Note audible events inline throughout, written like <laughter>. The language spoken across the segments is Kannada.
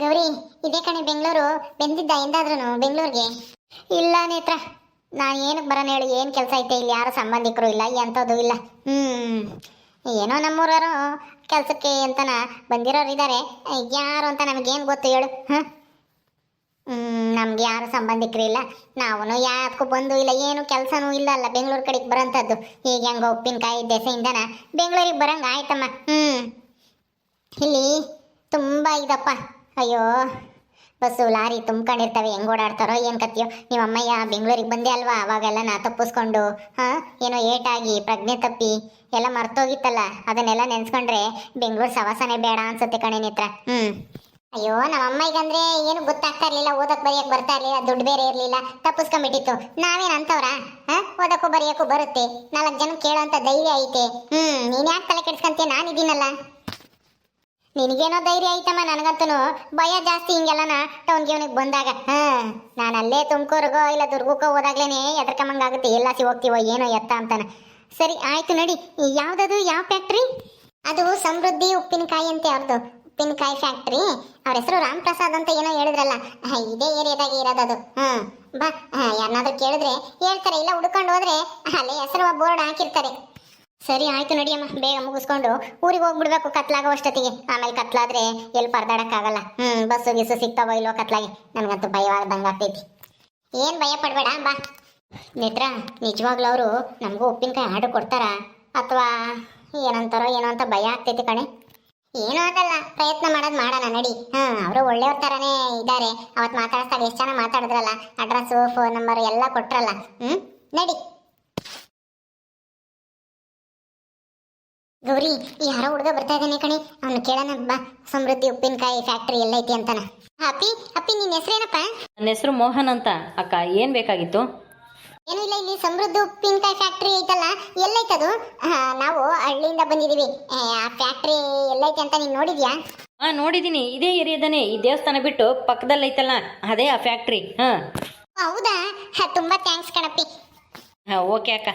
ಗೌರಿ, ಇದೇ ಕಣೆ ಬೆಂಗಳೂರು. ಬೆಂದಿದ್ದ ಎಂದಾದ್ರೂ ಬೆಂಗಳೂರಿಗೆ? ಇಲ್ಲ ನೇತ್ರ. ನಾನು ಏನಕ್ಕೆ ಬರೋಣ ಹೇಳಿ, ಏನು ಕೆಲಸ ಐತೆ ಇಲ್ಲಿ? ಯಾರು ಸಂಬಂಧಿಕರು ಇಲ್ಲ, ಎಂಥದ್ದು ಇಲ್ಲ. ಹ್ಞೂ ಏನೋ ನಮ್ಮೂರವರು ಕೆಲಸಕ್ಕೆ ಅಂತನ ಬಂದಿರೋರು ಇದ್ದಾರೆ ಯಾರು ಅಂತ ನಮಗೇನು ಗೊತ್ತು ಹೇಳು ಹ್ಞೂ ನಮ್ಗೆ ಯಾರು ಸಂಬಂಧಿಕರು ಇಲ್ಲ. ನಾವು ಯಾವುದಕ್ಕೂ ಬಂದು ಇಲ್ಲ, ಏನು ಕೆಲಸನೂ ಇಲ್ಲ ಅಲ್ಲ ಬೆಂಗಳೂರು ಕಡೆಗೆ ಬರೋಂಥದ್ದು. ಈಗ ಹೆಂಗೆ ಉಪ್ಪಿನಕಾಯಿ ದೆಸೆಯಿಂದನ ಬೆಂಗಳೂರಿಗೆ ಬರೋಂಗೆ ಆಯ್ತಮ್ಮ. ಹ್ಞೂ ಇಲ್ಲಿ ತುಂಬ ಇದಪ್ಪ. ಅಯ್ಯೋ, ಬಸ್ಸು, ಲಾರಿ ತುಂಬ್ಕೊಂಡಿರ್ತವೆ, ಹೆಂಗ್ ಓಡಾಡ್ತಾರೋ, ಏನು ಕತ್ತಿಯೋ. ನಿಮ್ಮ ಅಮ್ಮಯ್ಯ ಬೆಂಗಳೂರಿಗೆ ಬಂದೆ ಅಲ್ವಾ? ಅವಾಗೆಲ್ಲ ನಾ ತಪ್ಪಿಸ್ಕೊಂಡು, ಹಾಂ, ಏನೋ ಏಟಾಗಿ, ಪ್ರಜ್ಞೆ ತಪ್ಪಿ, ಎಲ್ಲ ಮರ್ತೋಗಿತ್ತಲ್ಲ? ಅದನ್ನೆಲ್ಲ ನೆನ್ಸ್ಕೊಂಡ್ರೆ ಬೆಂಗಳೂರು ಸವಾಸನೆ ಬೇಡ ಅನ್ಸುತ್ತೆ ಕಣೆ ನಿತ್ರ. ಹ್ಞೂ ಅಯ್ಯೋ ನಮ್ಮ ಅಮ್ಮಯ್ಯಗಂದ್ರೆ ಏನು ಗೊತ್ತಾಗ್ತಾ ಇರಲಿಲ್ಲ ಓದಕ್ಕೆ ಬರೆಯಕ್ಕೆ ಬರ್ತಾ ಇರಲಿಲ್ಲ, ದುಡ್ಡು ಬೇರೆ ಇರ್ಲಿಲ್ಲ, ತಪ್ಪಿಸ್ಕೊಂಡ್ಬಿಟ್ಟಿತ್ತು. ನಾವೇನ್ ಅಂತವ್ರ ಹಾಂ, ಓದಕ್ಕೂ ಬರೆಯೋಕ್ಕೂ ಬರುತ್ತೆ. ನಾಲ್ಕು ಜನ ಕೇಳೋಂತ ಧೈರ್ಯ ಐತೆ. ಹ್ಮ್, ನೀನು ಯಾಕೆ ತಲೆ ಕೆಡ್ಸ್ಕೊಂತೀಯ? ನಾನಿದ್ದೀನಲ್ಲ ನಿನಗೇನೋ ಧೈರ್ಯ ಐತಮ್ಮ ನನಗಂತೂ ಭಯ ಜಾಸ್ತಿ ಹಿಂಗೆಲ್ಲನ? ಟೌನ್ ಗೀವ್ನಿಗೆ ಬಂದಾಗ. ಹಾ ನಾನು ಅಲ್ಲೇ ತುಮಕೂರಿಗೋ ಇಲ್ಲ ದುರ್ಗಕ್ಕೋ ಹೋದಾಗ್ಲೇ ಎದ್ರಕಮ್ಮಂಗಾಗುತ್ತೆ ಎಲ್ಲಾಸಿ ಹೋಗ್ತೀವೋ ಏನೋ ಎತ್ತ ಅಂತಾನೆ. ಸರಿ ಆಯ್ತು ನೋಡಿ. ಯಾವುದದು? ಯಾವ ಫ್ಯಾಕ್ಟ್ರಿ? ಅದು ಸಮೃದ್ಧಿ ಉಪ್ಪಿನಕಾಯಿ ಅಂತೆ ಅವ್ರದ್ದು ಉಪ್ಪಿನಕಾಯಿ ಫ್ಯಾಕ್ಟ್ರಿ. ಅವ್ರ ಹೆಸರು ರಾಮ್ ಪ್ರಸಾದ್ ಅಂತ ಏನೋ ಹೇಳಿದ್ರಲ್ಲ. ಹ, ಇದೇ ಏರಿಯಾದಾಗ ಇರೋದದು ಹಾಂ ಬಾ. ಯಾರನ್ನಾದ್ರೂ ಕೇಳಿದ್ರೆ ಹೇಳ್ತಾರೆ. ಇಲ್ಲ ಹುಡ್ಕೊಂಡು ಹೋದ್ರೆ ಅಲ್ಲೇ ಹೆಸರು ಬೋರ್ಡ್ ಹಾಕಿರ್ತಾರೆ. ಸರಿ, ಆಯ್ತು ನಡಿಯಮ್ಮ ಬೇಗ ಮುಗಿಸ್ಕೊಂಡು ಊರಿಗೆ ಹೋಗ್ಬಿಡ್ಬೇಕು ಕತ್ಲಾಗೋ ಅಷ್ಟೊತ್ತಿಗೆ. ಆಮೇಲೆ ಕತ್ಲಾದ್ರೆ ಎಲ್ಲಿ ಪರದಾಡಕ್ಕಾಗಲ್ಲ. ಹ್ಮ್, ಬಸ್ಸು ಗಿಸ್ಸು ಸಿಗ್ತಾವೋ ಇಲ್ವೋ ಕತ್ಲಾಗಿ. ನನಗಂತೂ ಭಯವಾದಂಗೆ ಆಗ್ತೈತಿ ಏನ್ ಭಯ ಪಡ್ಬೇಡ, ಬಾ. ನೇತ್ರ ನಿಜವಾಗ್ಲೂ ಅವರು ನಮಗೂ ಉಪ್ಪಿನಕಾಯಿ ಆರ್ಡರ್ ಕೊಡ್ತಾರಾ? ಅಥವಾ ಏನಂತಾರೋ ಏನೋ ಅಂತ ಭಯ ಆಗ್ತೈತಿ ಕಣೆ. ಏನೂ ಆಗಲ್ಲ, ಪ್ರಯತ್ನ ಮಾಡೋದು ಮಾಡೋಣ, ನಡಿ. ಹಾ ಅವರು ಒಳ್ಳೆಯವ್ರ ಥರನೇ ಇದ್ದಾರೆ. ಅವತ್ತು ಮಾತಾಡಿಸ್ದಾಗ ಎಷ್ಟು ಜನ ಮಾತಾಡಿದ್ರಲ್ಲ? ಅಡ್ರೆಸ್ಸು ಫೋನ್ ನಂಬರ್ ಎಲ್ಲ ಕೊಟ್ರಲ್ಲ. ಹ್ಮ್, ನಡಿ. ಗೌರಿ ಹರ ಹುಡುಗ ಬರ್ತಾ ಇದ್ದಾನೆ ಕಣೆ. ಅವನು ಕೇಳೋಣ ಬಾ. ಸಮೃದ್ಧಿ ಉಪ್ಪಿನಕಾಯಿ ಫ್ಯಾಕ್ಟ್ರಿ ಎಲ್ಲೈತಿ ಅಂತಾನ. ಅಪ್ಪಿ ಅಪ್ಪಿ ನಿನ್ನ ಹೆಸರೇನಪ್ಪ? ನನ್ನ ಹೆಸರು ಮೋಹನ್ ಅಂತ. ಅಕ್ಕ ಏನು ಬೇಕಾಗಿತ್ತು? ಏನು ಇಲ್ಲ ಇಲ್ಲಿ ಸಮೃದ್ಧಿ ಉಪ್ಪಿನಕಾಯಿ ಫ್ಯಾಕ್ಟ್ರಿ ಐತಲ್ಲ ಎಲ್ಲೈತದು ಅದು? ನಾವು ಹಳ್ಳಿಯಿಂದ ಬಂದಿದೀವಿ ಆ, ಫ್ಯಾಕ್ಟರಿ ಎಲ್ಲೈತಿ ಅಂತ ನೀನು ನೋಡಿದ್ಯಾ? ಹಾಂ ನೋಡಿದೀನಿ. ಇದೇ ಏರಿಯಾದಾನೆ. ಈ ದೇವಸ್ಥಾನ ಬಿಟ್ಟು ಪಕ್ಕದಲ್ಲಿ ಐತಲ್ಲ ಅದೇ ಆ ಫ್ಯಾಕ್ಟ್ರಿ ಹಾಂ. ಹೌದಾ? ಹ, ತುಂಬಾ ಥ್ಯಾಂಕ್ಸ್ ಕಣಪ್ಪಿ. ಹಾಂ ಓಕೆ ಅಕ್ಕ.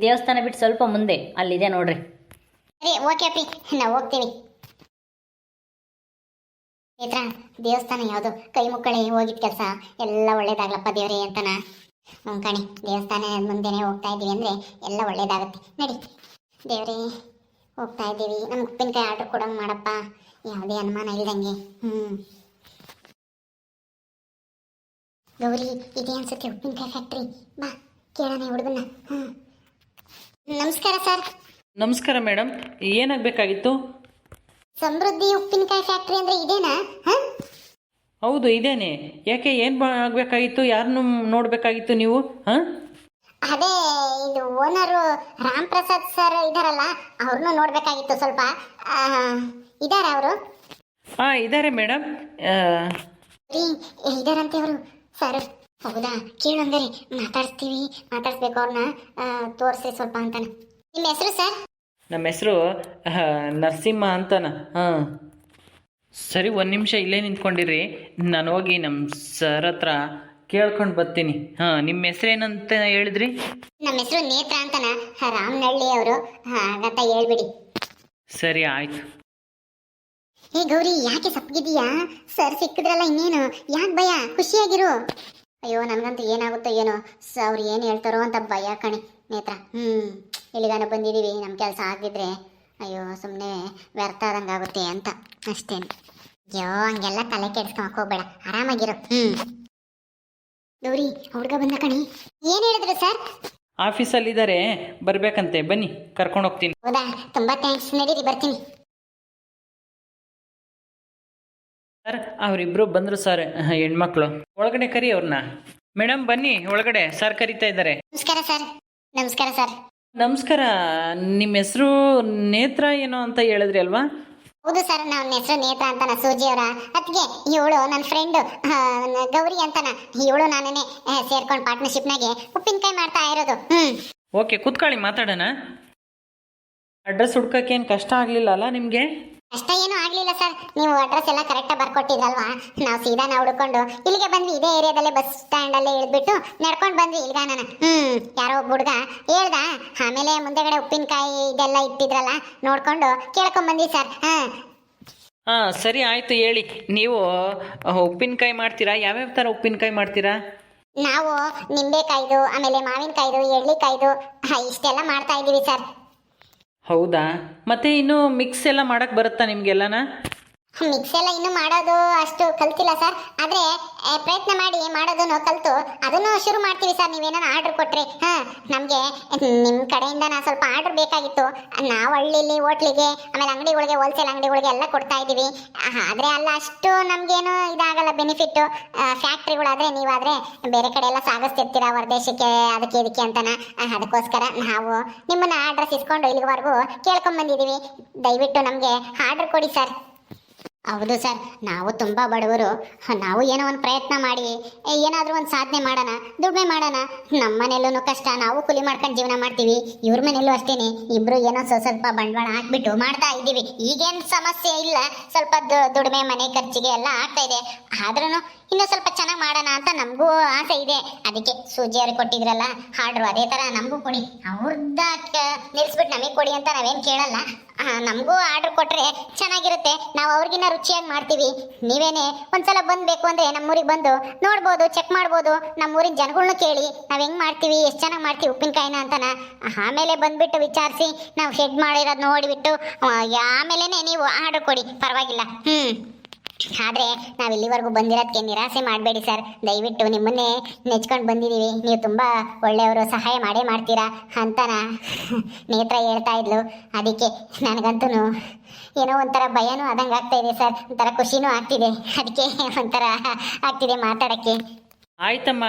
ದೇವಸ್ಥಾನ ಬಿಟ್ಟು ಸ್ವಲ್ಪ ಮುಂದೆ. ಅಲ್ಲಿದೆ ನೋಡ್ರಿ. ಸರಿ ಓಕೆ ಅಪ್ಪಿ. ನಾವು ಹೋಗ್ತೀವಿ. ನೇತ್ರ ದೇವಸ್ಥಾನ ಯಾವುದು? ಕೈ ಮುಕ್ಕಳೆ ಹೋಗಿದ್ ಕೆಲಸ. ಎಲ್ಲ ಒಳ್ಳೇದಾಗ್ಲಪ್ಪ ದೇವ್ರೇ ಅಂತನ. ಹ್ಞೂ ಕಣಿ, ದೇವಸ್ಥಾನ ಮುಂದೆನೆ ಹೋಗ್ತಾ ಇದ್ದೀವಿ ಅಂದರೆ ಎಲ್ಲ ಒಳ್ಳೇದಾಗುತ್ತೆ. ನಡಿ. ದೇವ್ರೇ, ಹೋಗ್ತಾ ಇದ್ದೀವಿ. ನಮ್ಗೆ ಉಪ್ಪಿನಕಾಯಿ ಆರ್ಡ್ರ್ ಕೊಡೋಂಗೆ ಮಾಡಪ್ಪ. ಯಾವುದೇ ಅನುಮಾನ ಇಲ್ದಂಗೆ. ಹ್ಞೂ ಗೌರಿ, ಇದೇ ಅನ್ಸುತ್ತೆ ಉಪ್ಪಿನಕಾಯಿ ಫ್ಯಾಕ್ಟ್ರಿ ಬಾ, ಕೇಳೋಣ ಹುಡುಗನ್ನ. ಹ್ಞೂ ನಮಸ್ಕಾರ ಸರ್. ನಮಸ್ಕಾರ ಮೇಡಮ್ ಏನಾಗಬೇಕಾಗಿತ್ತು? ಸಮೃದ್ಧಿ ಉಪ್ಪಿನಕಾಯಿ ಫ್ಯಾಕ್ಟ್ರಿ ಅಂದ್ರೆ ಇದೇನಾ? ಹೌದು ಇದೇನೆ. ಯಾಕೆ ಏನು ಆಗಬೇಕಾಗಿತ್ತು? ಯಾರನ್ನು ನೋಡಬೇಕಾಗಿತ್ತು ನೀವು? ಹಾಂ? ಅದೇ ಇದು ಓನರು ರಾಮ್ ಪ್ರಸಾದ್ ಸರ್ ಇದಾರಲ್ಲ ಅವ್ರನ್ನೂ ನೋಡಬೇಕಾಗಿತ್ತು ಸ್ವಲ್ಪ. ಇದಾರ ಅವರು? ಹಾಂ ಇದ್ದಾರೆ ಮೇಡಮ್ ಇದಾರಂತೆ ಅವರು. ಸರ್ ಹೌದಾ? ಕೇಳಂದರೆ ಮಾತಾಡ್ಸ್ತೀವಿ ಮಾತಾಡಿಸ್ಬೇಕು ಅವ್ರನ್ನ. ತೋರಿಸಿ ಸ್ವಲ್ಪ ಅಂತಾನೆ. ನಿಮ್ಮ ಹೆಸರು ಸರ್? ನಮ್ಮ ಹೆಸರು ನರಸಿಂಹ ಅಂತನ. ಹಾಂ. ಸರಿ ಒಂದು ನಿಮಿಷ ಇಲ್ಲೇ ನಿಂತ್ಕೊಂಡಿರಿ. ನಾನು ಹೋಗಿ ನಮ್ಮ ಸರ್ ಹತ್ರ ಕೇಳ್ಕೊಂಡು ಬರ್ತೀನಿ. ಹಾಂ ನಿಮ್ಮ ಹೆಸರೇನಂತ ಹೇಳಿದ್ರಿ? ನಮ್ಮ ಹೆಸರು ನೇತ್ರ ಅಂತನ. ರಾಮನಹಳ್ಳಿ ಅವರು. ಹಾಗಂತ ಹೇಳ್ಬಿಡಿ. ಸರಿ ಆಯಿತು. ಏ ಗೌರಿ ಯಾಕೆ ಸಪ್ಪಗಿದೀಯಾ ಸರ್ ಸಿಕ್ಕಿದ್ರಲ್ಲ ಇನ್ನೇನು? ಯಾಕೆ ಭಯ? ಖುಷಿಯಾಗಿರು. ಅಯ್ಯೋ ನನಗಂತೂ ಏನಾಗುತ್ತೋ ಏನೋ. ಸ ಅವ್ರು ಏನು ಹೇಳ್ತಾರೋ ಅಂತ ಭಯ ಕಣೆ. ನೇತ್ರ ಹ್ಞೂ ಇಲ್ಲಿಗಾನ ಬಂದಿದ್ದೀವಿ ನಮ್ಮ ಕೆಲಸ ಆಗಿದ್ರೆ ಅಯ್ಯೋ ಸುಮ್ಮನೆ ವ್ಯರ್ಥ ಆದಂಗೆ ಆಗುತ್ತೆ ಅಂತ. ಅಷ್ಟೇನು. ಅಯ್ಯೋ ಹಂಗೆಲ್ಲ ತಲೆ ಕೆಡ್ಸ್ಕೊಂಡ್ ಹೋಗ್ಬೇಡ. ಆರಾಮಾಗಿರು ಹ್ಞೂ ಗೌರಿ ಹುಡುಗ ಬಂದ ಕಣಿ. ಏನು ಹೇಳಿದ್ರು ಸರ್? ಆಫೀಸಲ್ಲಿದ್ದಾರೆ ಬರಬೇಕಂತೆ ಬನ್ನಿ ಕರ್ಕೊಂಡು ಹೋಗ್ತೀನಿ. ಹೌದಾ? ತುಂಬ ಥ್ಯಾಂಕ್ಸ್ ನಡೀರಿ ಬರ್ತೀನಿ. ಸರ್ ಅವರಿಬ್ಬರು ಬಂದರು ಸರ್ ಹೆಣ್ಮಕ್ಳು. ಒಳಗಡೆ ಕರಿ ಅವ್ರನ್ನ ಮೇಡಮ್ ಬನ್ನಿ ಒಳಗಡೆ. ಸರ್ ಕರಿತಾ ಇದ್ದಾರೆ. ನಮಸ್ಕಾರ ಸರ್. ನಮಸ್ಕಾರ ಸರ್. ನಮಸ್ಕಾರ ನಿಮ್ಮ ಹೆಸರು ನೇತ್ರ ಏನೋ ಅಂತ ಹೇಳಿದ್ರಿ ಅಲ್ವಾ? ಹೌದು ಸರ್ ನನ್ನ ಹೆಸರು ನೇತ್ರ ಅಂತಾನ ಸೂಜಿ ಅವರ. ಅದಕ್ಕೆ ಇವಳು ನನ್ನ ಫ್ರೆಂಡ್ ಗೌರಿ ಅಂತಾನ. ಇವಳು ನಾನೇ ಸೇರ್ಕೊಂಡು ಪಾರ್ಟ್ನರ್ಶಿಪ್ನಾಗೆ ಉಪ್ಪಿನಕಾಯಿ ಮಾಡ್ತಾ ಇರೋದು. ಹ್ಮ್. ಓಕೆ ಕೂತ್ಕೊಳ್ಳಿ ಮಾತಾಡೋಣ. ಅಡ್ರೆಸ್ ಹುಡ್ಕಕ್ಕೇನು ಕಷ್ಟ ಆಗಲಿಲ್ಲ ಅಲ್ಲ ನಿಮಗೆ? ಅಷ್ಟ ಏನೂ ಆಗಲಿಲ್ಲ ಸರ್. ನೀವು ಅಡ್ರೆಸ್ ಎಲ್ಲ ಕರೆಕ್ಟಾಗಿ ಬರ್ಕೊಟ್ಟಿದ್ರಲ್ವಾ ನಾವು ಸೀದಾ ನಾವು ಹುಡ್ಕೊಂಡು ಇಲ್ಲಿಗೆ ಬಂದ್ವಿ. ಇದೇ ಏರಿಯಾದಲ್ಲೇ ಬಸ್ ಸ್ಟ್ಯಾಂಡ್ ಅಲ್ಲೇ ಇಳಿದ್ಬಿಟ್ಟು ನಡ್ಕೊಂಡು ಬಂದ್ವಿ. ಇಲ್ಲಿಗ ನಾನು ಹ್ಮ್ ಯಾರೋ ಒಬ್ಬ ಹುಡುಗ ಹೇಳ್ದ ಆಮೇಲೆ ಮುಂದೆಗಡೆ ಉಪ್ಪಿನಕಾಯಿ ಇದೆಲ್ಲ ಇಟ್ಟಿದ್ರಲ್ಲ ನೋಡ್ಕೊಂಡು ಕೇಳ್ಕೊಂಡ್ ಬಂದ್ವಿ ಸರ್. ಹಾ. ಹಾಂ ಸರಿ ಆಯಿತು ಹೇಳಿ. ನೀವು ಉಪ್ಪಿನಕಾಯಿ ಮಾಡ್ತೀರಾ? ಯಾವ್ಯಾವ ಥರ ಉಪ್ಪಿನಕಾಯಿ ಮಾಡ್ತೀರಾ? ನಾವು ನಿಂಬೆಕಾಯ್ದು ಆಮೇಲೆ ಮಾವಿನಕಾಯ್ದು ಎಳ್ಳಿಕಾಯ್ದು ಇಷ್ಟೆಲ್ಲ ಮಾಡ್ತಾ ಇದ್ದೀವಿ ಸರ್. ಹೌದಾ? ಮತ್ತೆ ಇನ್ನು ಮಿಕ್ಸ್ ಎಲ್ಲ ಮಾಡಕ್ಕೆ ಬರುತ್ತಾ ನಿಮಗೆಲ್ಲನ? ಮಿಕ್ಸ್ ಎಲ್ಲ ಇನ್ನೂ ಮಾಡೋದು ಅಷ್ಟು ಕಲ್ತಿಲ್ಲ ಸರ್ ಪ್ರಯತ್ನ ಮಾಡಿ ಮಾಡೋದನ್ನು ಕಲಿತು, ಅದನ್ನು ಶುರು ಮಾಡ್ತೀವಿ ಸರ್ ನೀವೇನೋ ಆರ್ಡರ್ ಕೊಟ್ರಿ. ಹಾ, ನಮಗೆ ನಿಮ್ಮ ಕಡೆಯಿಂದ ನಾನು ಸ್ವಲ್ಪ ಆರ್ಡರ್ ಬೇಕಾಗಿತ್ತು. ನಾವು ಹಳ್ಳಿಲಿ, ಹೋಟ್ಲಿಗೆ, ಆಮೇಲೆ ಅಂಗಡಿಗಳಿಗೆ ಹೋಲ್ಸೇಲ್ ಅಂಗಡಿಗಳಿಗೆ ಎಲ್ಲ ಕೊಡ್ತಾ ಇದ್ದೀವಿ. ಆದರೆ ಅಲ್ಲ, ಅಷ್ಟು ನಮಗೇನು ಇದಾಗಲ್ಲ ಬೆನಿಫಿಟ್ಟು ಫ್ಯಾಕ್ಟ್ರಿಗಳಾದರೆ ನೀವಾದರೆ ಬೇರೆ ಕಡೆ ಎಲ್ಲ ಸಾಗಿಸ್ತಿರ್ತೀರ ಹೊರದೇಶಕ್ಕೆ, ಅದಕ್ಕೆ ಇದಕ್ಕೆ ಅಂತನ? ಅದಕ್ಕೋಸ್ಕರ ನಾವು ನಿಮ್ಮನ್ನು ಅಡ್ರೆಸ್ ಇಸ್ಕೊಂಡು ಇಲ್ಲಿವರೆಗೂ ಕೇಳ್ಕೊಂಡ್ ಬಂದಿದ್ದೀವಿ. ದಯವಿಟ್ಟು ನಮಗೆ ಆರ್ಡರ್ ಕೊಡಿ ಸರ್. ಹೌದು ಸರ್, ನಾವು ತುಂಬ ಬಡವರು. ನಾವು ಏನೋ ಒಂದು ಪ್ರಯತ್ನ ಮಾಡಿ ಏನಾದರೂ ಒಂದು ಸಾಧನೆ ಮಾಡೋಣ, ದುಡಿಮೆ ಮಾಡೋಣ. ನಮ್ಮ ಮನೆಯಲ್ಲೂ ಕಷ್ಟ, ನಾವು ಕೂಲಿ ಮಾಡ್ಕೊಂಡು ಜೀವನ ಮಾಡ್ತೀವಿ. ಇವ್ರ ಮನೆಯಲ್ಲೂ ಅಷ್ಟೇ ಇಬ್ರು ಏನೋ ಸ್ವಲ್ಪ ಸ್ವಲ್ಪ ಬಂಡವಾಳ ಹಾಕ್ಬಿಟ್ಟು ಮಾಡ್ತಾ ಇದ್ದೀವಿ. ಈಗೇನು ಸಮಸ್ಯೆ ಇಲ್ಲ. ಸ್ವಲ್ಪ ದುಡಿಮೆ, ಮನೆ ಖರ್ಚಿಗೆ ಎಲ್ಲ ಆಗ್ತಾ ಇದೆ. ಆದ್ರೂ ಇನ್ನೂ ಸ್ವಲ್ಪ ಚೆನ್ನಾಗಿ ಮಾಡೋಣ ಅಂತ ನಮಗೂ ಆಸೆ ಇದೆ. ಅದಕ್ಕೆ ಸೂಜಿಯವ್ರಿಗೆ ಕೊಟ್ಟಿದ್ರಲ್ಲ, ಹಾಡ್ರು ಅದೇ ಥರ ನಮಗೂ ಕೊಡಿ. ಅವ್ರದ್ದ ನಿಲ್ಲಿಸ್ಬಿಟ್ಟು ನಮಗೆ ಕೊಡಿ ಅಂತ ನಾವೇನು ಕೇಳಲ್ಲ. ನಮಗೂ ಆರ್ಡರ್ ಕೊಟ್ಟರೆ ಚೆನ್ನಾಗಿರುತ್ತೆ. ನಾವು ಅವ್ರಿಗಿನ್ನ ರುಚಿಯಾಗಿ ಮಾಡ್ತೀವಿ. ನೀವೇನೆ ಒಂದ್ಸಲ ಬಂದ್ಬೇಕು ಅಂದರೆ ನಮ್ಮೂರಿಗೆ ಬಂದು ನೋಡ್ಬೋದು ಚೆಕ್ ಮಾಡ್ಬೋದು. ನಮ್ಮೂರಿನ ಜನಗಳ್ನ ಕೇಳಿ, ನಾವು ಹೆಂಗೆ ಮಾಡ್ತೀವಿ, ಎಷ್ಟು ಚೆನ್ನಾಗಿ ಮಾಡ್ತೀವಿ ಉಪ್ಪಿನಕಾಯಿನ ಅಂತನ ಆಮೇಲೆ ಬಂದುಬಿಟ್ಟು ವಿಚಾರಿಸಿ ನಾವು ಹೆಡ್ ಮಾಡಿರೋದು ನೋಡಿಬಿಟ್ಟು ಆಮೇಲೆ ನೀವು ಆರ್ಡರ್ ಕೊಡಿ. ಪರವಾಗಿಲ್ಲ. ಹ್ಮ್. ಆದ್ರೆ ನಾವು ಇಲ್ಲಿವರೆಗೂ ಬಂದಿರೋದಕ್ಕೆ ನಿರಾಸೆ ಮಾಡಬೇಡಿ ಸರ್. ದಯವಿಟ್ಟು ನಿಮ್ಮನ್ನೇ ನೆಚ್ಕೊಂಡು ಬಂದಿದ್ದೀವಿ ನೀವು ತುಂಬ ಒಳ್ಳೆಯವರು, ಸಹಾಯ ಮಾಡೇ ಮಾಡ್ತೀರಾ ಅಂತನ ನೇತ್ರ ಹೇಳ್ತಾ ಇದ್ಲು. ಅದಕ್ಕೆ ನನಗಂತೂ ಏನೋ ಒಂಥರ ಭಯನೂ ಆದಂಗೆ ಆಗ್ತಾ ಇದೆ ಸರ್. ಒಂಥರ ಖುಷಿನೂ ಆಗ್ತಿದೆ. ಅದಕ್ಕೆ ಒಂಥರ ಆಗ್ತಿದೆ ಮಾತಾಡೋಕ್ಕೆ. ಆಯ್ತಮ್ಮ.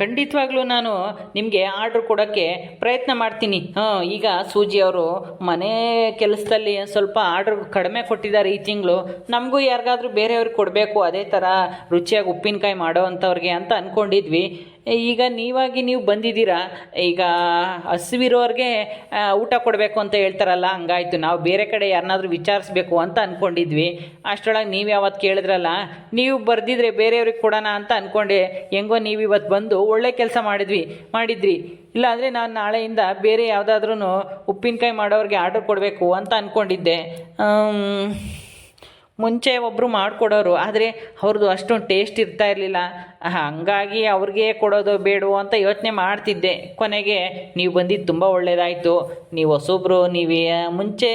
ಖಂಡಿತವಾಗ್ಲೂ ನಾನು ನಿಮಗೆ ಆರ್ಡ್ರ್ ಕೊಡೋಕ್ಕೆ ಪ್ರಯತ್ನ ಮಾಡ್ತೀನಿ. ಹಾಂ, ಈಗ ಸೂಜಿ ಅವರು ಮನೆ ಕೆಲಸದಲ್ಲಿ ಸ್ವಲ್ಪ ಆರ್ಡ್ರ್ ಕಡಿಮೆ ಕೊಟ್ಟಿದ್ದಾರೆ ಈ ತಿಂಗಳು. ನಮಗೂ ಯಾರಿಗಾದ್ರೂ ಬೇರೆಯವ್ರಿಗೆ ಕೊಡಬೇಕು, ಅದೇ ಥರ ರುಚಿಯಾಗಿ ಉಪ್ಪಿನಕಾಯಿ ಮಾಡೋ ಅಂಥವ್ರಿಗೆ ಅಂತ ಅಂದ್ಕೊಂಡಿದ್ವಿ ಈಗ ನೀವಾಗಿ ನೀವು ಬಂದಿದ್ದೀರಾ? ಈಗ ಹಸಿವಿರೋರಿಗೆ ಊಟ ಕೊಡಬೇಕು ಅಂತ ಹೇಳ್ತಾರಲ್ಲ, ಹಂಗಾಯ್ತು. ನಾವು ಬೇರೆ ಕಡೆ ಯಾರನ್ನಾದ್ರೂ ವಿಚಾರಿಸ್ಬೇಕು ಅಂತ ಅಂದ್ಕೊಂಡಿದ್ವಿ ಅಷ್ಟರೊಳಗೆ ನೀವು ಯಾವತ್ತು ಕೇಳಿದ್ರಲ್ಲ, ನೀವು ಬರ್ದಿದ್ರೆ ಬೇರೆಯವ್ರಿಗೆ ಕೊಡೋಣ ಅಂತ ಅಂದ್ಕೊಂಡೆ ಹೆಂಗೋ ನೀವು ಇವತ್ತು ಬಂದು ಒಳ್ಳೆ ಕೆಲಸ ಮಾಡಿದ್ವಿ, ಮಾಡಿದ್ರಿ. ಇಲ್ಲಾಂದರೆ ನಾನು ನಾಳೆಯಿಂದ ಬೇರೆ ಯಾವುದಾದ್ರೂ ಉಪ್ಪಿನಕಾಯಿ ಮಾಡೋರಿಗೆ ಆರ್ಡರ್ ಕೊಡಬೇಕು ಅಂತ ಅಂದ್ಕೊಂಡಿದ್ದೆ ಮುಂಚೆ ಒಬ್ಬರು ಮಾಡಿಕೊಡೋರು, ಆದರೆ ಅವ್ರದ್ದು ಅಷ್ಟೊಂದು ಟೇಸ್ಟ್ ಇರ್ತಾ ಇರಲಿಲ್ಲ. ಹಂಗಾಗಿ ಅವ್ರಿಗೆ ಕೊಡೋದು ಬೇಡವೋ ಅಂತ ಯೋಚನೆ ಮಾಡ್ತಿದ್ದೆ. ಕೊನೆಗೆ, ನೀವು ಬಂದಿದ್ದು ತುಂಬ ಒಳ್ಳೆಯದಾಯಿತು ನೀವು ಹೊಸೊಬ್ರು, ನೀವು ಮುಂಚೆ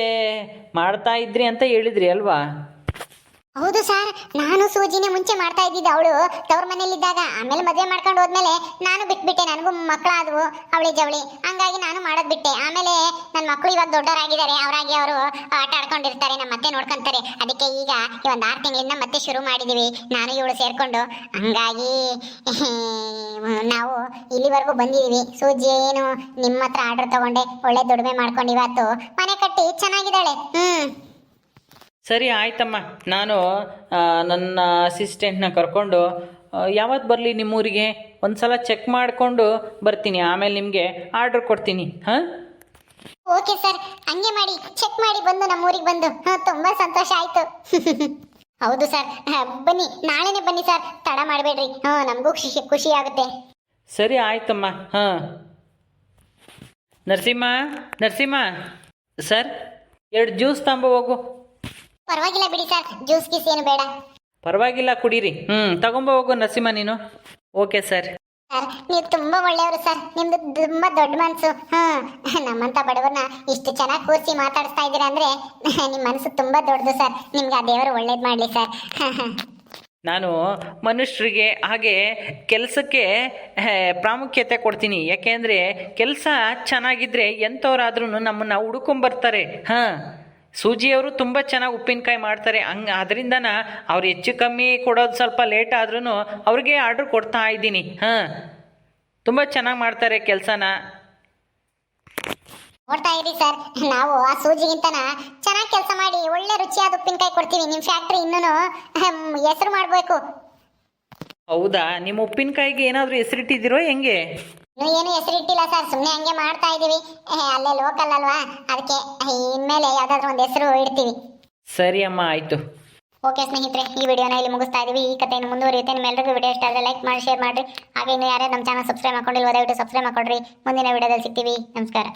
ಮಾಡ್ತಾ ಇದ್ರಿ ಅಂತ ಹೇಳಿದ್ರಿ ಅಲ್ವಾ? ಹೌದು ಸರ್ ನಾನು ಸೂಜಿನೇ ಮುಂಚೆ ಮಾಡ್ತಾ ಇದ್ದಿದ್ದೆ ಅವಳು. ತವ್ರ ಮನೇಲಿದ್ದಾಗ ಆಮೇಲೆ ಮದುವೆ ಮಾಡ್ಕೊಂಡು ಹೋದ್ಮೇಲೆ ನಾನು ಬಿಟ್ಬಿಟ್ಟೆ. ನನಗೂ ಮಕ್ಕಳಾದವು ಅವಳಿ ಜವಳಿ. ಹಂಗಾಗಿ ನಾನು ಮಾಡೋದು ಬಿಟ್ಟೆ. ಆಮೇಲೆ ನನ್ನ ಮಕ್ಕಳು ಇವಾಗ ದೊಡ್ಡವರಾಗಿದ್ದಾರೆ. ಅವರಾಗಿ ಅವರು ಆಟ ಆಡ್ಕೊಂಡಿರ್ತಾರೆ. ನಮ್ಮ ಮತ್ತೆ ನೋಡ್ಕೊಂತಾರೆ. ಅದಕ್ಕೆ ಈಗ ಈ ಒಂದು ಆರು ತಿಂಗಳಿಂದ ಮತ್ತೆ ಶುರು ಮಾಡಿದೀವಿ. ನಾನು ಇವಳು ಸೇರ್ಕೊಂಡು. ಹಂಗಾಗಿ <laughs> ನಾವು ಇಲ್ಲಿವರೆಗೂ ಬಂದಿದೀವಿ. ಸೂಜಿ ಏನು ನಿಮ್ಮ ಹತ್ರ ಆರ್ಡರ್ ತಗೊಂಡೆ. ಒಳ್ಳೆ ದುಡಿಮೆ ಮಾಡ್ಕೊಂಡು ಇವತ್ತು ಮನೆ ಕಟ್ಟಿ ಚೆನ್ನಾಗಿದ್ದಾಳೆ. ಹ್ಮ್. ಸರಿ ಆಯ್ತಮ್ಮ. ನಾನು ನನ್ನ ಅಸಿಸ್ಟೆಂಟ್ನ ಕರ್ಕೊಂಡು ಯಾವತ್ತು ಬರಲಿ ನಿಮ್ಮೂರಿಗೆ? ಒಂದು ಸಲ ಚೆಕ್ ಮಾಡಿಕೊಂಡು ಬರ್ತೀನಿ. ಆಮೇಲೆ ನಿಮಗೆ ಆರ್ಡ್ರ್ ಕೊಡ್ತೀನಿ. ಹಾಂ? Okay sir. ಹಂಗೆ ಮಾಡಿ ಚೆಕ್ ಮಾಡಿ ಬಂದು ನಮ್ಮ ಊರಿಗೆ ಬಂದು. ಹಾಂ ತುಂಬಾ ಸಂತೋಷ ಆಯ್ತು. <laughs> ಹೌದು ಸರ್. ಬನ್ನಿ ನಾಳೆನೇ ಬನ್ನಿ ಸರ್. ತಡ ಮಾಡಬೇಡ್ರಿ. ಹಾಂ ನಮಗೂ ಖುಷಿ ಖುಷಿ ಆಗುತ್ತೆ. ಸರಿ ಆಯ್ತಮ್ಮ. ಹಾಂ. ನರಸಿಂಹ ನರಸಿಂಹ. ಸರ್ ಎರಡು ಜ್ಯೂಸ್ ತಗೊಂಬ ಹೋಗು. ಪರವಾಗಿಲ್ಲ ಬಿಡಿ ಸರ್ ಜ್ಯೂಸ್ ಗೀಸ್ ಏನು ಬೇಡ. ಪರವಾಗಿಲ್ಲ ಕುಡೀರಿ. ಹ್ಞೂ ತಗೊಂಬ ಹೋಗು ನಸಿಮ ನೀನು. Okay sir. ಸರ್ ನೀವು ತುಂಬಾ ಒಳ್ಳೆಯವರು ಸರ್ ನಿಮ್ದು ತುಂಬಾ ದೊಡ್ಡ ಮನ್ಸು. ಹಾ ನಮ್ಮಂತ ಬಡವರನ್ನ ಇಷ್ಟು ಚೆನ್ನಾಗಿ ಕೂರಿಸಿ ಮಾತಾಡಿಸ್ತಾ ಇದ್ದೀರಾ ಅಂದ್ರೆ <laughs> ನಿಮ್ಮ ಮನ್ಸು ತುಂಬಾ ದೊಡ್ಡದು ಸರ್ ನಿಮ್ಗೆ ಆ ದೇವರು ಒಳ್ಳೇದು ಮಾಡಲಿ ಸರ್. <laughs> ನಾನು ಮನುಷ್ಯರಿಗೆ ಹಾಗೆ ಕೆಲಸಕ್ಕೆ ಪ್ರಾಮುಖ್ಯತೆ ಕೊಡ್ತೀನಿ. ಯಾಕೆಂದ್ರೆ ಕೆಲಸ ಚೆನ್ನಾಗಿದ್ರೆ ಎಂಥವ್ರಾದ್ರೂ ನಮ್ಮನ್ನು ಹುಡುಕೊಂಬರ್ತಾರೆ ಹಾಂ. ಸೂಜಿಯವರು ತುಂಬ ಚೆನ್ನಾಗಿ ಉಪ್ಪಿನಕಾಯಿ ಮಾಡ್ತಾರೆ. ಹಂಗೆ ಅದರಿಂದನ ಅವ್ರು ಹೆಚ್ಚು ಕಮ್ಮಿ ಕೊಡೋದು ಸ್ವಲ್ಪ ಲೇಟ್ ಆದ್ರೂ ಅವ್ರಿಗೆ ಆರ್ಡ್ರ್ ಕೊಡ್ತಾ ಇದ್ದೀನಿ. ಹಾಂ. ತುಂಬ ಚೆನ್ನಾಗಿ ಮಾಡ್ತಾರೆ ಕೆಲಸನ. ನೋಡ್ತಾ ಇರಿ ಸರ್ ನಾವು ಆ ಸೂಜಿಗಿಂತನ ಚೆನ್ನಾಗಿ ಕೆಲಸ ಮಾಡಿ ಒಳ್ಳೆ ರುಚಿಯಾದ ಉಪ್ಪಿನಕಾಯಿ ಕೊಡ್ತೀವಿ. ನಿಮ್ಮ ಫ್ಯಾಕ್ಟ್ರಿ ಇನ್ನೂ ಹೆಸರು ಮಾಡಬೇಕು. ಹೌದಾ? ನಿಮ್ಮ ಉಪ್ಪಿನಕಾಯಿಗೆ ಏನಾದರೂ ಹೆಸರಿಟ್ಟಿದ್ದೀರೋ ಹೆಂಗೆ? ಏನು ಹೆಸರಿಟ್ಟಿಲ್ಲ ಸರ್ ಸುಮ್ಮನೆ ಹಂಗೆ ಮಾಡ್ತಾ ಇದ್ದೀವಿ ಅಲ್ಲೇ ಲೋಕಲ್ ಅಲ್ವಾ? ಅದಕ್ಕೆ ಇನ್ಮೇಲೆ ಯಾವ್ದಾದ್ರು ಒಂದು ಹೆಸರು ಇಡ್ತೀವಿ. ಸರಿ ಅಮ್ಮ ಆಯ್ತು. ಓಕೆ ಸ್ನೇಹಿತರೆ ಈ ವಿಡಿಯೋನ ಇಲ್ಲಿ ಮುಗಿಸ್ತಾ ಇದೀವಿ. ಈ ಕಥೆಯನ್ನು ಮುಂದುವರಿಯುತ್ತೆ. ನಿಮ್ಮೆಲ್ಲರಿಗೂ ವಿಡಿಯೋ ಇಷ್ಟ ಆದರೆ ಲೈಕ್ ಮಾಡಿ ಶೇರ್ ಮಾಡಿರಿ. ಹಾಗೆ ಇನ್ನು ಯಾರೇ ನಮ್ಮ ಚಾನಲ್ ಸಬ್ಸ್ಕ್ರೈಬ್ ಮಾಡ್ಕೊಂಡಿಲ್ಲ ದಯವಿಟ್ಟು ಸಬ್ಸ್ಕ್ರೈಬ್ ಮಾಡ್ಕೊಡ್ರಿ. ಮುಂದಿನ ವಿಡಿಯೋದಲ್ಲಿ ಸಿಗ್ತೀವಿ. ನಮಸ್ಕಾರ.